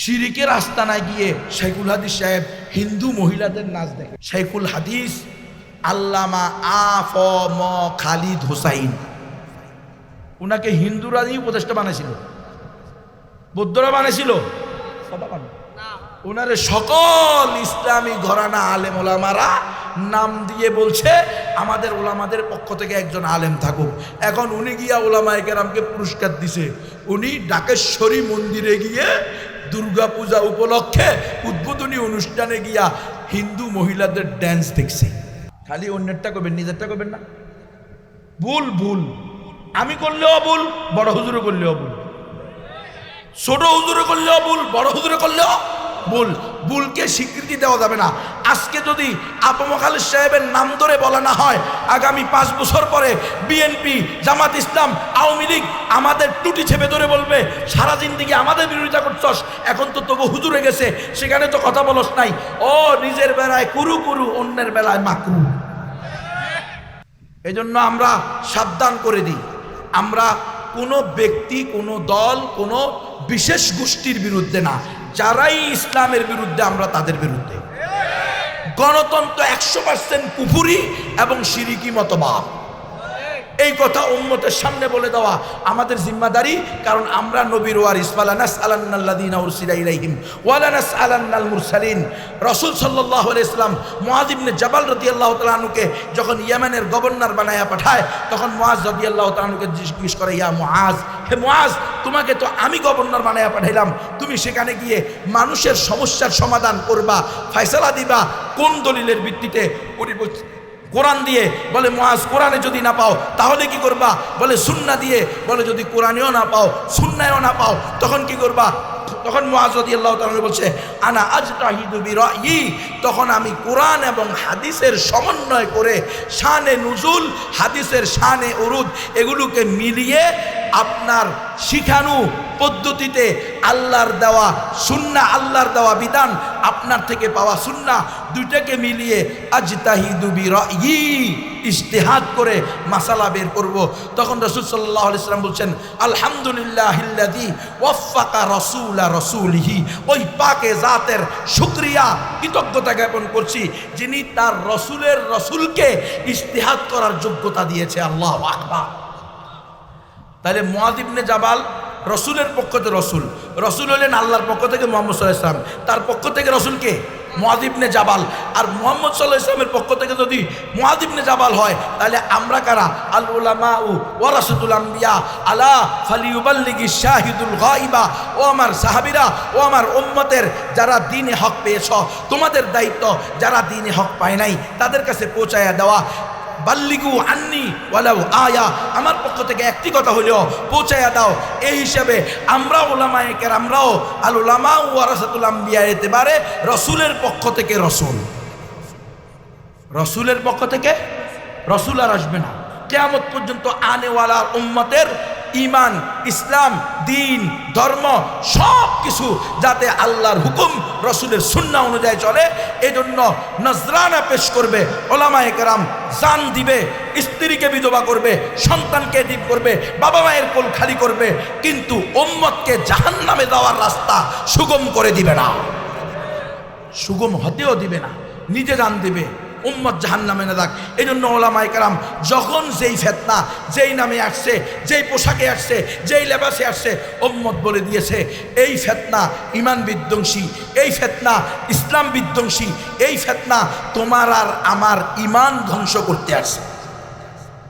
শিরিকের আস্তানায় গিয়ে শেখুল হাদিস সাহেব হিন্দু মহিলাদের নাচ দেখে। শেখুল হাদিস, আল্লামা আফ ম খালিদ হোসাইন। উনাকে হিন্দুরা নিয়ে উপদেষ্টা বানাইছিল। বৌদ্ধরা বানাইছিল। ওনারে সকল ইসলামী ঘরানা আলেম ওলামারা নাম দিয়ে বলছে, আমাদের ওলামাদের পক্ষ থেকে একজন আলেম থাকুক। এখন উনি গিয়া ওলামায় কেরামকে পুরস্কার দিছে। উনি ডাকেশ্বরী মন্দিরে গিয়ে দুর্গা পূজা উপলক্ষে উদ্বোধনী অনুষ্ঠানে গিয়া হিন্দু মহিলাদের ড্যান্স দেখছি। খালি অন্যেরটা করবেন, নিজেরটা করবেন না। ভুল ভুল। আমি করলেও ভুল, বড় হুজুরে করলেও ভুল। ছোট হুজুরে করলেও ভুল, বড় হুজুরে করলেও ভুল। ভুলকে স্বীকৃতি দেওয়া যাবে না। আজকে যদি আবু খালিদ সাহেবের নাম ধরে বলা না হয়, আগামী পাঁচ বছর পরে বিএনপি জামাত ইসলাম, আওয়ামী লীগ আমাদের টুটি ছেপে ধরে বলবে, সারা জিন্দিগি আমাদের বিরোধিতা করছস, এখন তো তবু হুজুরে গেছে, সেখানে তো কথা বলস নাই। ও নিজের বেলায় কুরু কুরু, অন্যের বেলায় মাকরু। এজন্য আমরা সাবধান করে দিই। আমরা কোনো ব্যক্তি, কোনো দল, কোনো বিশেষ গোষ্ঠীর বিরুদ্ধে না, যারাই ইসলামের বিরুদ্ধে, আমরা তাদের বিরুদ্ধে। গণতন্ত্র একশো পার্সেন্ট পুফুরি এবং সিরিকি মতবাদ। এই কথা উম্মতের সামনে বলে দেওয়া আমাদের জিম্মাদারি, কারণ আমরা নবীর ওয়ারিস। ফালানাস আলান্নাল্লাদিন ইলাইহিম ওয়ালানাস আলান্নাল মুরসালিন। রাসূল আলাইহি ইসলাম মুআয ইবনে জাবাল রাদিয়াল্লাহু তাআলা আনহুকে যখন ইয়েমেনের গভর্নর বানায়া পাঠায়, তখন মুআজ রাদিয়াল্লাহু তাআলা আনহুকে জিজ্ঞেস করে, ইয়া মুআজ হে মাজ তোমাকে তো আমি গভর্নর বানাইয়া পাঠাইলাম। তুমি সেখানে গিয়ে মানুষের সমস্যার সমাধান করবা, ফয়সলা দিবা, কোন দলিলের ভিত্তিতে কোরআন দিয়ে বলে মহাজ কোরআনে যদি না পাও, তাহলে কি করবা? বলে সুন্না দিয়ে বলে, যদি কোরআনেও না পাও সুন্নায়ও না পাও, তখন কি করবা? তখন তাআলা বলছে, আনা আজ ই তখন আমি কোরআন এবং হাদিসের সমন্বয় করে শানে নুজুল, হাদিসের শানে উরুদ, এগুলোকে মিলিয়ে আপনার শিখানু পদ্ধতিতে আল্লাহর দেওয়া সুন্না, আল্লাহর দেওয়া বিধান আপনার থেকে পাওয়া সুন্না দুইটাকে মিলিয়ে আজ তাহিদুবি ই ইশতেহাদ করে মাসালা বের করব। তখন রসুল সাল্লাহ ইসলাম বলছেন আলহামদুলিল্লাহ ওয়াফাকা রসুলা রসুলহি। ওই পাকে জাতের শুক্রিয়া, কৃতজ্ঞতা জ্ঞাপন করছি যিনি তার রসুলের রসুলকে ইশতেহাদ করার যোগ্যতা দিয়েছে। আল্লাহ আকবার। তাহলে মোয়াদিবনে জাবাল রসুলের পক্ষ থেকে রসুল। রসুল হলেন আল্লাহর পক্ষ থেকে মোহাম্মদ সাল্লাহ ইসলাম তার পক্ষ থেকে রসুলকে মহাদিবনে জাবাল। আর মোহাম্মদ সাল্লাহ ইসলামের পক্ষ থেকে যদি মহাদিবনে জাবাল হয়, তাহলে আমরা কারা? আল উলামা উ ওয়ারাসুল আম্বিয়া। আলা ফালিউবাল্লিগি শাহিদুল গাইবা ও আমার সাহাবিরা, ও আমার উম্মতের যারা দিনে হক পেয়েছ, তোমাদের দায়িত্ব যারা দিনে হক পায় নাই, তাদের কাছে পৌঁছায়া দেওয়া। বাল্লিগু আন্নি ওয়ালাউ আয়া। আমার পক্ষ থেকে একটি কথা হলেও পৌঁছাইয়া দাও। এই হিসাবে আমরা ওলামায়ে আমরাও আল ওলামা ওয়ারাসাতুল আম্বিয়া এতে পারে রসুলের পক্ষ থেকে রসুল। রসুলের পক্ষ থেকে রসুল আর আসবে না। কেয়ামত পর্যন্ত আনেওয়ালা উম্মতের ইমান, ইসলাম, দিন, ধর্ম সব কিছু যাতে আল্লাহর হুকুম, রসুলের সুন্না অনুযায়ী চলে, এজন্য নজরানা পেশ করবে, ওলামায়ে কেরাম জান দিবে, স্ত্রীকে বিধবা করবে, সন্তানকে দ্বীপ করবে, বাবা মায়ের কোল খালি করবে, কিন্তু ওম্মতকে জাহান নামে দেওয়ার রাস্তা সুগম করে দিবে না। সুগম হতেও দিবে না, নিজে জান দিবে উম্মত জাহান নামে না থাক এই জন্য ওলামাই কালাম যখন যেই ফেতনা, যেই নামে আসছে, যেই পোশাকে আসছে, যেই লেবাসে আসছে, উম্মত বলে দিয়েছে, এই ফেতনা ইমান বিধ্বংসী, এই ফেতনা ইসলাম বিধ্বংসী, এই ফেতনা তোমার আর আমার ইমান ধ্বংস করতে আসছে।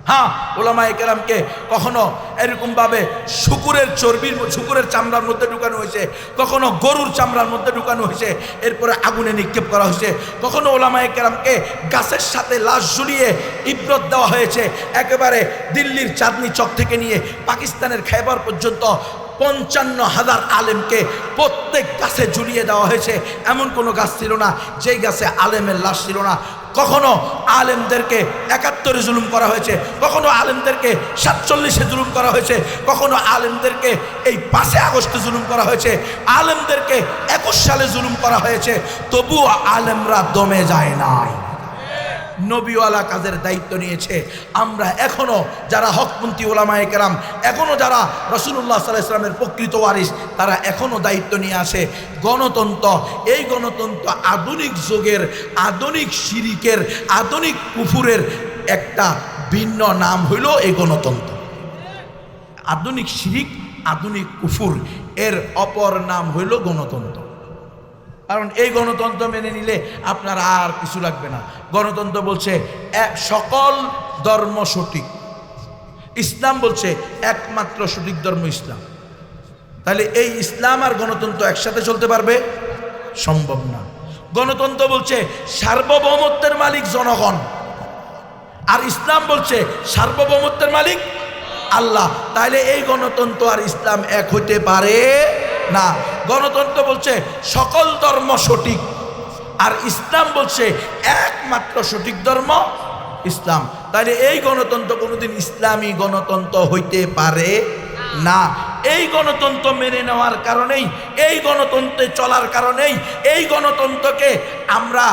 হ্যাঁ ওলামায় কেরামকে কখনো এরকমভাবে শুকুরের চর্বির শুকুরের চামড়ার মধ্যে ঢুকানো হয়েছে, কখনো গরুর চামড়ার মধ্যে ঢুকানো হয়েছে, এরপরে আগুনে নিক্ষেপ করা হয়েছে, কখনো ওলামায় কেরামকে গাছের সাথে লাশ ঝুলিয়ে ইব্রত দেওয়া হয়েছে, একেবারে দিল্লির চাঁদনি চক থেকে নিয়ে পাকিস্তানের খাইবার পর্যন্ত পঞ্চান্ন হাজার আলেমকে প্রত্যেক গাছে ঝুলিয়ে দেওয়া হয়েছে, এমন কোনো গাছ ছিল না, যেই গাছে আলেমের লাশ ছিল না। কখনো আলেমদেরকে একাত্তরে জুলুম করা হয়েছে, কখনো আলেমদেরকে সাতচল্লিশে জুলুম করা হয়েছে, কখনো আলেমদেরকে এই পাঁচে আগস্টে জুলুম করা হয়েছে, আলেমদেরকে একুশ সালে জুলুম করা হয়েছে, তবুও আলেমরা দমে যায় নাই। নবীওয়ালা কাজের দায়িত্ব নিয়েছে। আমরা এখনও যারা হকপন্থী ওলামায়ে কেরাম, এখনও যারা রসুল্লাহ সাল্লাহ ইসলামের প্রকৃত ওয়ারিস তারা এখনও দায়িত্ব নিয়ে আসে। গণতন্ত্র, এই গণতন্ত্র আধুনিক যুগের, আধুনিক শিরিকের, আধুনিক কুফুরের একটা ভিন্ন নাম হইল এই গণতন্ত্র। আধুনিক শিরিক, আধুনিক কুফুর, এর অপর নাম হইল গণতন্ত্র। কারণ এই গণতন্ত্র মেনে নিলে আপনার আর কিছু লাগবে না। গণতন্ত্র বলছে সকল ধর্ম সঠিক। ইসলাম বলছে, একমাত্র সঠিক ধর্ম ইসলাম। তাহলে এই ইসলাম আর গণতন্ত্র একসাথে চলতে পারবে? সম্ভব না। গণতন্ত্র বলছে, সার্বভৌমত্বের মালিক জনগণ। আর ইসলাম বলছে, সার্বভৌমত্বের মালিক আল্লাহ। তাহলে এই গণতন্ত্র আর ইসলাম এক হইতে পারে না। গণতন্ত্র বলছে, সকল ধর্ম সঠিক। আর ইসলাম বলছে একমাত্র সঠিক ধর্ম, ইসলাম। তাহলে এই গণতন্ত্র কোনোদিন ইসলামী গণতন্ত্র হইতে পারে না। এই গণতন্ত্র মেনে নেওয়ার কারণেই, এই গণতন্ত্রে চলার কারণেই, এই গণতন্ত্রকে আমরা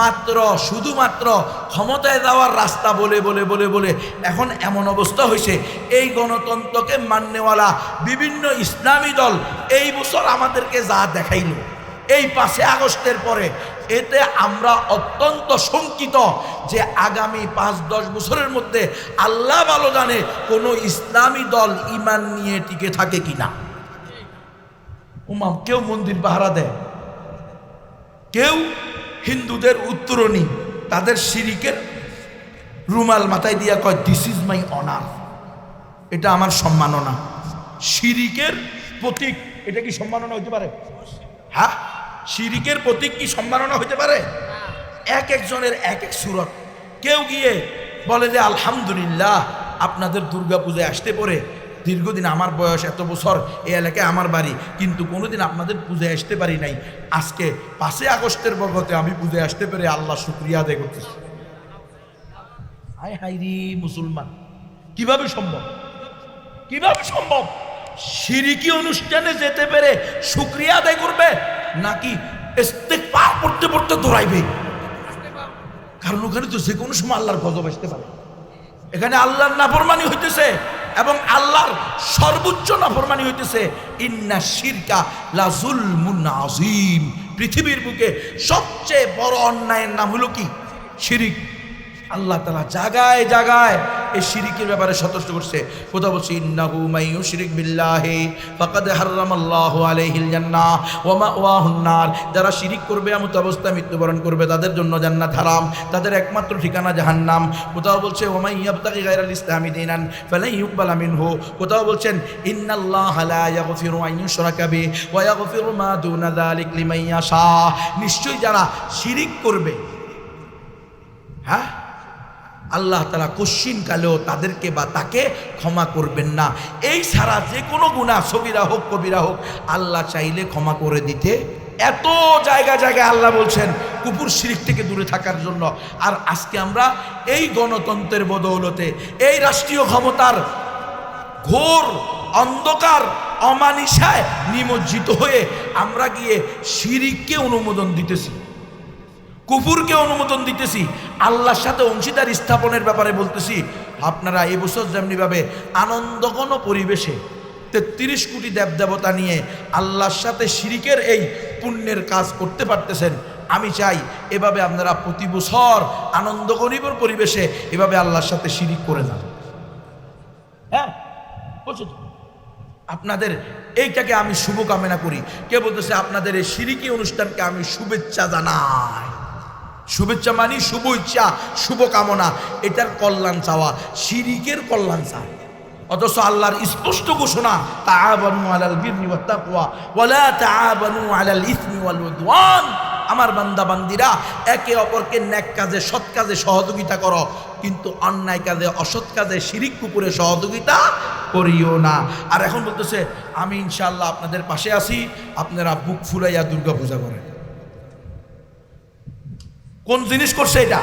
মাত্র, শুধুমাত্র ক্ষমতায় দেওয়ার রাস্তা বলে বলে বলে বলে এখন এমন অবস্থা হয়েছে এই গণতন্ত্রকে মান্যওয়ালা বিভিন্ন ইসলামী দল এই বছর আমাদেরকে যা দেখাইল। এই পাঁচে আগস্টের পরে, এতে আমরা অত্যন্ত শঙ্কিত যে আগামী পাঁচ, দশ বছরের মধ্যে আল্লাহ ভালো জানে কোনো ইসলামী দল ইমান নিয়ে টিকে থাকে কিনা। উমাম, কেউ মন্দির পাহারা দেয়? কেউ হিন্দুদের উত্তরণী, তাদের শিরিকের রুমাল মাথায় দিয়া কয় দিস ইজ মাই অনার এটা আমার সম্মাননা। শিরিকের প্রতীক, এটা কি সম্মাননা হইতে পারে? হ্যাঁ? শিরিকের প্রতীক কি সম্মাননা হইতে পারে? এক একজনের এক এক সুরত। কেউ গিয়ে বলে যে আলহামদুলিল্লাহ আপনাদের দুর্গা পূজায় আসতে পরে দীর্ঘদিন আমার বয়স এত বছর এই এলাকায় আমার বাড়ি কিন্তু কোনোদিন আপনাদের পূজায় আসতে পারি নাই। আজকে পাঁচই আগস্টের বর্গতে আমি পূজায় আসতে পেরে আল্লাহ শুক্রিয়া আদায় করতেছি। হাই হাই রে মুসলমান কীভাবে সম্ভব? কীভাবে সম্ভব? সিরিকি অনুষ্ঠানে যেতে পেরে শুক্রিয়া আদায় করবে নাকি ইস্তেকবার পড়তে পড়তে দৌড়াইবে? কারণ ওখানে তো যে কোনো সময় আল্লাহর গজব আসতে পারে। এখানে আল্লাহর নাফরমানি হইতেছে এবং আল্লাহর সর্বোচ্চ নাফরমানি হইতেছে। ইন্না শিরকা লাজুল আজিম পৃথিবীর বুকে সবচেয়ে বড় অন্যায়ের নাম হলো কি? শিরিক। আল্লাহ তালা জাগায় জাগায় এই শিরিকের ব্যাপারে সতর্ক করছে। কোথাও বলছে, ইন্নাহু মাইয়ু শিরিক বিল্লাহি, ফাকাদ হারামাল্লাহু আলাইহিল জান্নাহ ওয়া মাওয়াহুন যারা শিরিক করবে এমন অবস্থায় মৃত্যুবরণ করবে, তাদের জন্য জান্নাত হারাম, তাদের একমাত্র ঠিকানা জাহান্নাম। কোথাও বলছে ওমাই ইয়াবতাগি গায়রাল ইসলামি দিনান ফালাই ইউকবালা মিনহু। কোথাও বলছেন, ইন্নাল্লাহ লা ইয়াগফিরু আন ইউশরাকা বি ওয়া ইয়াগফিরু মা দুনা যালিক লিমান ইয়াশা। নিশ্চয়ই যারা শিরিক করবে হ্যাঁ? আল্লাহ তালা কালেও তাদেরকে বা তাকে ক্ষমা করবেন না। এই ছাড়া যে কোনো গুণা সবিরা হোক, কবিরা হোক, আল্লাহ চাইলে ক্ষমা করে দিতে। এত জায়গা, জায়গায় আল্লাহ বলছেন, কুকুর শিরিক থেকে দূরে থাকার জন্য। আর আজকে আমরা এই গণতন্ত্রের বদৌলতে, এই রাষ্ট্রীয় ক্ষমতার ঘোর অন্ধকার অমানিসায় নিমজ্জিত হয়ে আমরা গিয়ে শিরিককে অনুমোদন দিতেছি। কুফুরকে অনুমোদন দিতেছি, আল্লাহর সাথে অংশীদার স্থাপনের ব্যাপারে বলতেছি, আপনারা এবছর যেমনিভাবে আনন্দঘন পরিবেশে তেত্রিশ কোটি দেবদেবতা নিয়ে আল্লাহর সাথে শিরিকের এই পুণ্যের কাজ করতে পারতেছেন, আমি চাই এভাবে আপনারা প্রতি বছর আনন্দগণীবর পরিবেশে এভাবে আল্লাহর সাথে শিরিক করে যান। হ্যাঁ আপনাদের এইটাকে আমি শুভকামনা করি। কে বলতেছে, আপনাদের এই সিরিকি অনুষ্ঠানকে আমি শুভেচ্ছা জানাই। শুভেচ্ছা মানি, শুভ ইচ্ছা শুভকামনা এটার কল্যাণ চাওয়া, শিরিকের কল্যাণ চাওয়া। অথচ আল্লাহর স্পষ্ট ঘোষণা, তাআবানু আলাল বিররি ওয়াত তাকওয়া ওয়ালা তাআবানু আলাল ইসমি ওয়াল উদওয়ান। আমার বান্দা বান্দিরা একে অপরকে নেক কাজে, সৎ কাজে সহযোগিতা করো। কিন্তু অন্যায় কাজে, অসৎ কাজে, শিরিক কুকুরে সহযোগিতা করিও না। আর এখন বলতেছে, আমি ইনশাআল্লাহ আপনাদের পাশে আছি। আপনারা বুক ফুলাইয়া দুর্গা পূজা করেন। কোন জিনিস করছে এটা?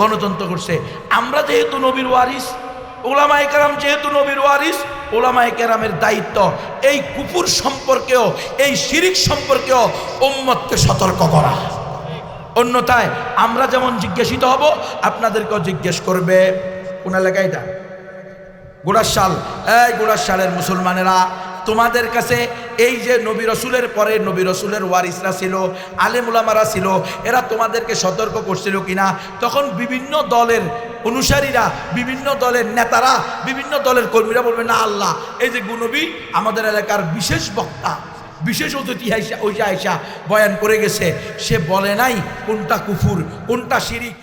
গণতন্ত্র করছে। আমরা যেহেতু নবীর ওয়ারিস, ওলামায়ে কেরাম যেহেতু নবীর ওয়ারিস, ওলামায়ে কেরামের দায়িত্ব এই কুকুর সম্পর্কেও, এই শিরিক সম্পর্কেও উম্মতকে সতর্ক করা। অন্যথায় আমরা যেমন জিজ্ঞাসিত হব, আপনাদেরকেও জিজ্ঞেস করবে। কোন এলাকায় এটা? গোড়াশাল এই গোড়াশালের মুসলমানেরা তোমাদের কাছে এই যে নবী রসুলের পরে নবী রসুলের ওয়ারিসরা ছিল আলেমুলামারা ছিল, এরা তোমাদেরকে সতর্ক করছিল কিনা? তখন বিভিন্ন দলের অনুসারীরা, বিভিন্ন দলের নেতারা, বিভিন্ন দলের কর্মীরা বলবে, না আল্লাহ, এই যে গুনবী আমাদের এলাকার বিশেষ বক্তা, বিশেষ অতিথি আইসা ওইসা আইসা বয়ান করে গেছে, সে বলে নাই কোনটা কুফুর, কোনটা শিরিক।